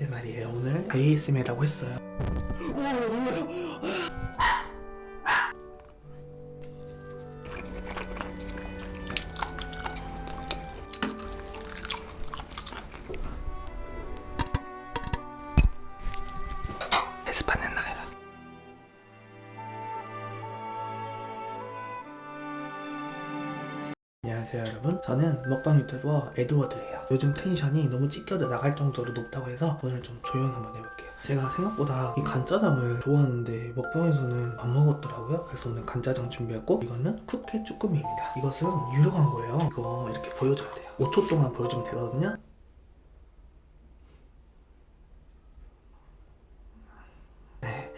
ASMR이에요. 오늘 ASMR이라고 했어요. 에스파는 나가라. 안녕하세요 여러분 저는 먹방 유튜버 에드워드예요 요즘 텐션이 너무 찢겨져 나갈 정도로 높다고 해서 오늘 좀 조용히 한번 해볼게요. 제가 생각보다 이 간짜장을 좋아하는데 먹방에서는 안 먹었더라고요. 그래서 오늘 간짜장 준비했고 이거는 쿠케 쭈꾸미입니다. 이것은 유료 광고예요. 이거 이렇게 보여줘야 돼요. 5초 동안 보여주면 되거든요. 네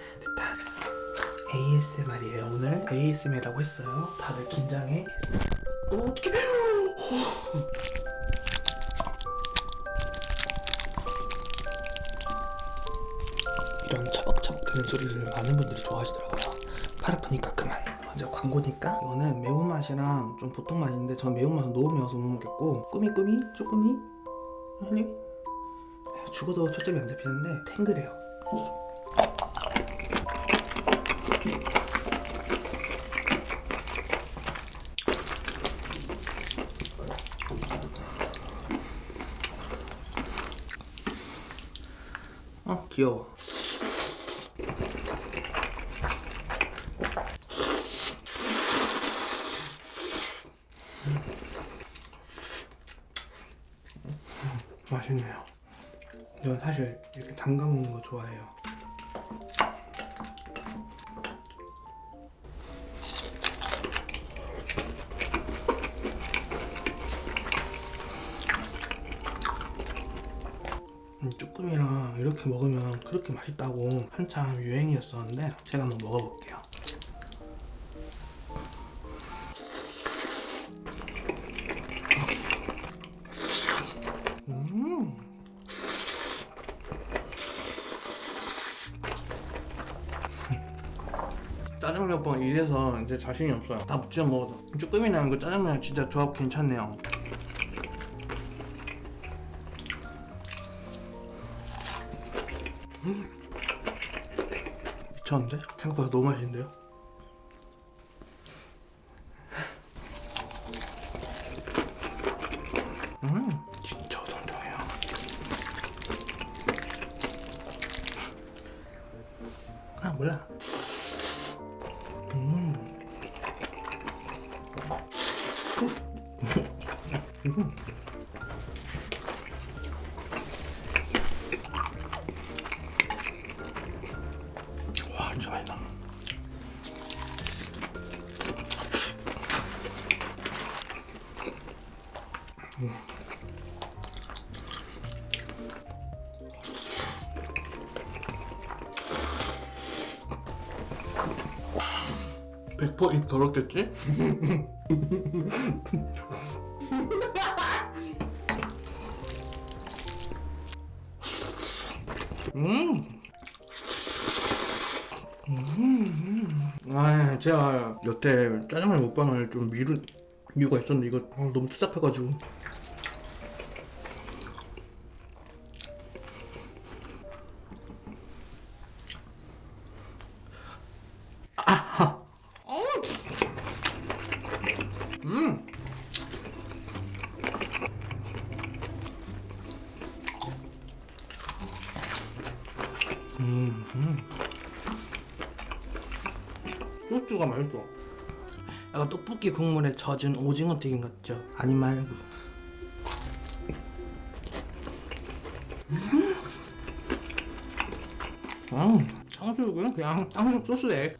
ASMR이에요. 오늘 ASMR이라고 했어요. 다들 긴장해. 어, 어떡 이런 처벅처벅 되는 소리를 많은 분들이 좋아하시더라고요. 팔 아프니까 그만. 먼저 광고니까. 이거는 매운맛이랑 좀 보통 맛인데 전 매운맛은 너무 매워서 못 먹겠고 꾸미꾸미 쪼꾸미 아니 죽어도 초점이 안 잡히는데 탱글해요. 어 귀여워 맛있네요 전 사실 이렇게 담가 먹는 거 좋아해요 음, 쭈꾸미랑 이렇게 먹으면 그렇게 맛있다고 한참 유행이었었는데 제가 한번 먹어볼게요. 짜장면 먹방 이래서 이제 자신이 없어요. 다 묻혀 먹어도 쭈꾸미랑 그 짜장면 진짜 조합 괜찮네요. 미쳤는데? 생각보다 너무 맛있는데요? 음. 아, 몰라. 음. 와, 진짜 맛있다. 백퍼 입 더럽겠지? 음. 아, 제가 여태 짜장면 먹방을 좀 미룬 이유가 있었는데 이거 아, 너무 투잡해가지고 소스가 맛있어. 약간 떡볶이 국물에 젖은 오징어 튀김 같죠? 아니 말고. 음, 탕수육은 그냥 탕수육 소스에.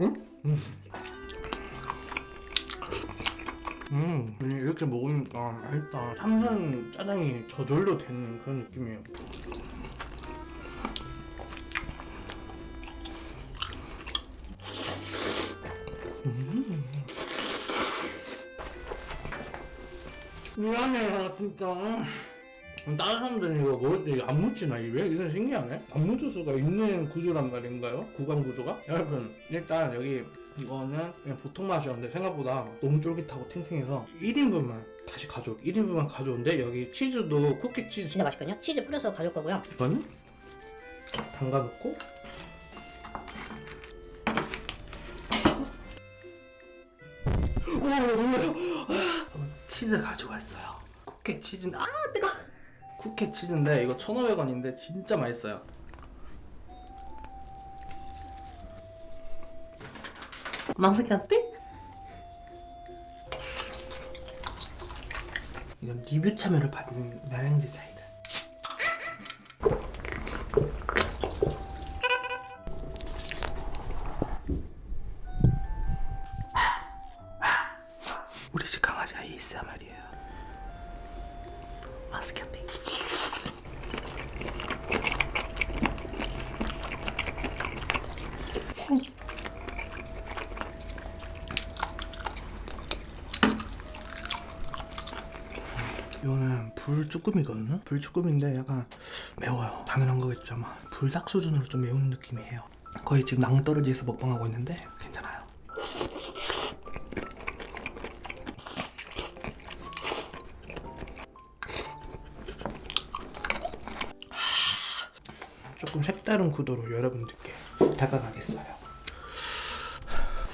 응? 음. 음, 이렇게 먹으니까 맛있다. 삼선 짜장이 저절로 되는 그런 느낌이에요. 미안해 진짜 다른 사람들은 이거 먹을 때 안 묻히나 입에? 이건 신기하네 안 묻힐 수가 있는 구조란 말인가요? 구강 구조가? 여러분 일단 여기 이거는 그냥 보통 맛이었는데 생각보다 너무 쫄깃하고 탱탱해서 1인분만 다시 가져올 1인분만 가져온데 여기 치즈도 쿠키 치즈 진짜 맛있거든요. 치즈 뿌려서 가져올 거고요. 이거는 담가 놓고 오 놀래요? 치즈 가져왔어요. 쿠키 치즈 아 뜨거! 쿠키 치즈인데 이거 1,500원인데 진짜 맛있어요. 맛있었대? 이건 리뷰 참여를 받은 나랑지 사이 불쭈꾸미거든요? 불쭈꾸미인데 약간 매워요. 당연한 거겠죠, 아마. 불닭 수준으로 좀 매운 느낌이에요. 거의 지금 낭떠러지에서 먹방하고 있는데 괜찮아요. 조금 색다른 구도로 여러분들께 다가가겠어요.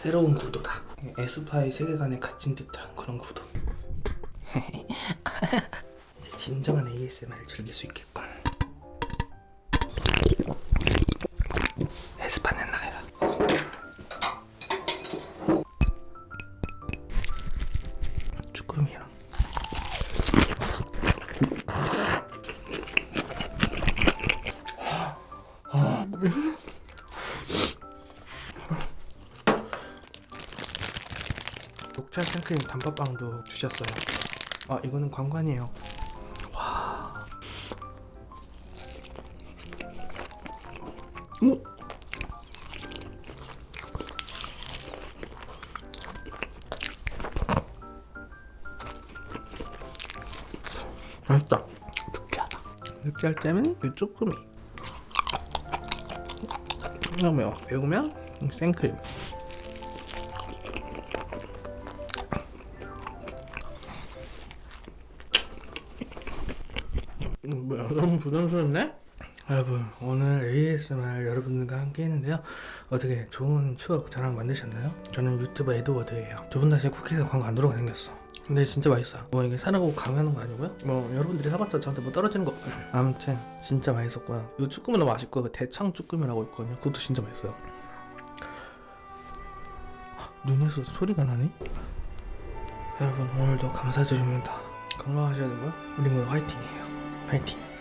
새로운 구도다. 에스파의 세계관에 갇힌 듯한 그런 구도. 진정한 ASMR을 즐길 수 있겠군. 에스파는 나가라. 쭈꾸미랑 녹차 생크림 단팥빵도 주셨어요. 아 이거는 관관이에요. 맛있다. 느끼하다. 느끼할 때는 그 쪼끄미. 너무 매워. 매우면 생크림. 음, 뭐야 너무 부담스럽네? 여러분 오늘 ASMR 여러분들과 함께 했는데요 어떻게 좋은 추억 자랑 만드셨나요? 저는 유튜버 에드워드예요 두분다제 쿠키에서 광고 안 들어오게 생겼어 근데 진짜 맛있어요. 뭐 이게 사라고 강요하는 거 아니고요? 뭐 여러분들이 사봤자 저한테 뭐 떨어지는 거. 아무튼 진짜 맛있었고요. 이 쭈꾸미도 맛있고 그 대창 쭈꾸미라고 있거든요. 그것도 진짜 맛있어요. 눈에서 소리가 나네? 여러분 오늘도 감사드립니다. 건강하셔야 되고요. 우리 모두 화이팅이에요. 화이팅